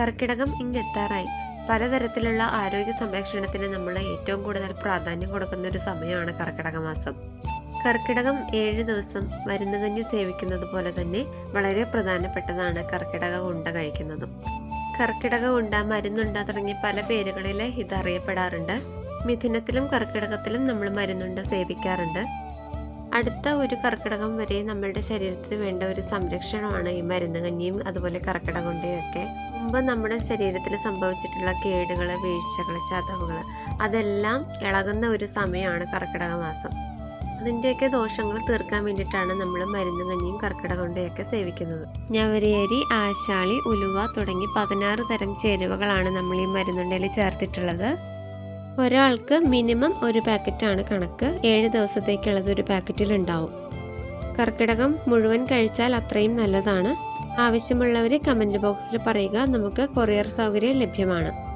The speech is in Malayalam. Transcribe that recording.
കർക്കിടകം ഇങ്ങെത്താറായി. പലതരത്തിലുള്ള ആരോഗ്യ സംരക്ഷണത്തിന് നമ്മൾ ഏറ്റവും കൂടുതൽ പ്രാധാന്യം കൊടുക്കുന്ന ഒരു സമയമാണ് കർക്കിടക മാസം കർക്കിടകം ഏഴ് ദിവസം മരുന്നുകഞ്ഞ് സേവിക്കുന്നത് പോലെ തന്നെ വളരെ പ്രധാനപ്പെട്ടതാണ് കർക്കിടക ഉണ്ട കഴിക്കുന്നതും. കർക്കിടക ഉണ്ട മരുന്നുണ്ട തുടങ്ങിയ പല പേരുകളിൽ ഇതറിയപ്പെടാറുണ്ട്. മിഥുനത്തിലും കർക്കിടകത്തിലും നമ്മൾ മരുന്നുണ്ട സേവിക്കാറുണ്ട്. അടുത്ത ഒരു കർക്കിടകം വരെ നമ്മളുടെ ശരീരത്തിന് വേണ്ട ഒരു സംരക്ഷണമാണ് ഈ മരുന്ന് കഞ്ഞിയും അതുപോലെ കർക്കിടകം ഉണ്ടയൊക്കെ മുമ്പ് നമ്മുടെ ശരീരത്തിൽ സംഭവിച്ചിട്ടുള്ള കേടുകൾ വീഴ്ചകൾ ചതവുകൾ അതെല്ലാം ഇളകുന്ന ഒരു സമയമാണ് കർക്കിടക മാസം. അതിന്റെയൊക്കെ ദോഷങ്ങൾ തീർക്കാൻ വേണ്ടിയിട്ടാണ് നമ്മൾ മരുന്ന് കഞ്ഞിയും കർക്കിടക ഉണ്ടയൊക്കെ സേവിക്കുന്നത്. ഞവരേരി ആശാളി ഉലുവ തുടങ്ങി പതിനാറ് തരം ചേരുവകളാണ് നമ്മൾ ഈ മരുന്നുണ്ടയിൽ ചേർത്തിട്ടുള്ളത്. ഒരാൾക്ക് മിനിമം ഒരു പാക്കറ്റാണ് കണക്ക്. ഏഴ് ദിവസത്തേക്കുള്ളത് ഒരു പാക്കറ്റിൽ ഉണ്ടാവും. കർക്കിടകം മുഴുവൻ കഴിച്ചാൽ അത്രയും നല്ലതാണ്. ആവശ്യമുള്ളവർ കമന്റ് ബോക്സിൽ പറയുക. നമുക്ക് കൊറിയർ സൗകര്യം ലഭ്യമാണ്.